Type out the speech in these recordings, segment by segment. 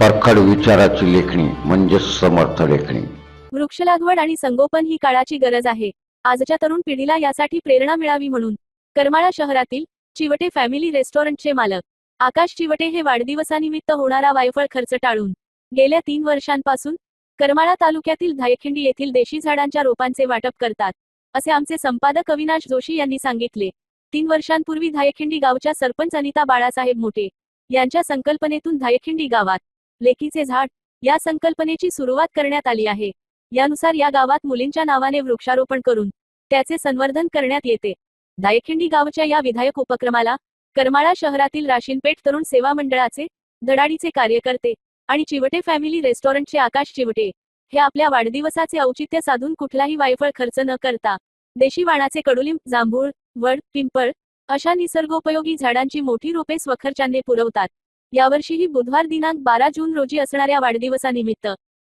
परखड विचाराची लेखणी म्हणजे समर्थ लेखणी. वृक्ष लागवड आणि संगोपन ही काळाची गरज आहे. आजच्या तरुण पिढीला यासाठी प्रेरणा मिळावी म्हणून. करमाळा शहरातील चिवटे फॅमिली रेस्टॉरंटचे मालक. आकाश चिवटे हे वाढदिवसानिमित्त होणारा वायफळ खर्च टाळून गेल्या तीन वर्षांपासून करमाळा तालुक्यातील धायखिंडी येथील देशी झाडांच्या रोपांचे वाटप करतात असे आमचे संपादक अविनाश जोशी यांनी सांगितले. तीन वर्षांपूर्वी धायखिंडी गावच्या सरपंच अनिता बाळासाहेब मोठे यांच्या संकल्पनेतून धायखिंडी गावात लेकीचे झाड या संकल्पनेची सुरुवात करण्यात आली आहे. यानुसार या गावात मुलींच्या नावाने वृक्षारोपण करून त्याचे संवर्धन करण्यात येते. दायखिंडी गावच्या या विधायक उपक्रमाला करमाळा शहरातील राशीनपेठ तरुण सेवा मंडळाचे धडाडीचे कार्यकर्ते आणि चिवटे फॅमिली रेस्टॉरंटचे आकाश चिवटे हे आपल्या वाढदिवसाचे औचित्य साधून कुठलाही वायफळ खर्च न करता देशी वाणाचे कडुलिंब जांभूळ वड पिंपळ अशा निसर्गोपयोगी झाडांची मोठी रोपे स्वखर्चाने पुरवतात. यावर्षीही बुधवार दिनांक बारा जून रोजी असणाऱ्या वाढदिवसानिमित्त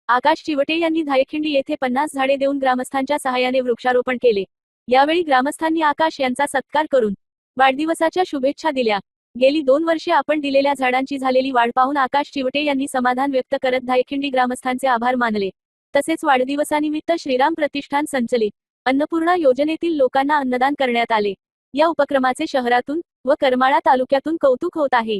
आकाश चिवटे यांनी धायखिंडी येथे पन्नास झाडे देऊन ग्रामस्थांच्या सहाय्याने वृक्षारोपण केले. यावेळी ग्रामस्थांनी आकाश यांचा सत्कार करून वाढदिवसाच्या शुभेच्छा दिल्या. गेली दोन वर्षे आपण दिलेल्या झाडांची झालेली वाढ पाहून आकाश चिवटे यांनी समाधान व्यक्त करत धायखिंडी ग्रामस्थांचे आभार मानले. तसेच वाढदिवसानिमित्त श्रीराम प्रतिष्ठान संचलित अन्नपूर्णा योजनेतील लोकांना अन्नदान करण्यात आले. या उपक्रमाचे शहरातून व करमाळा तालुक्यातून कौतुक होत आहे.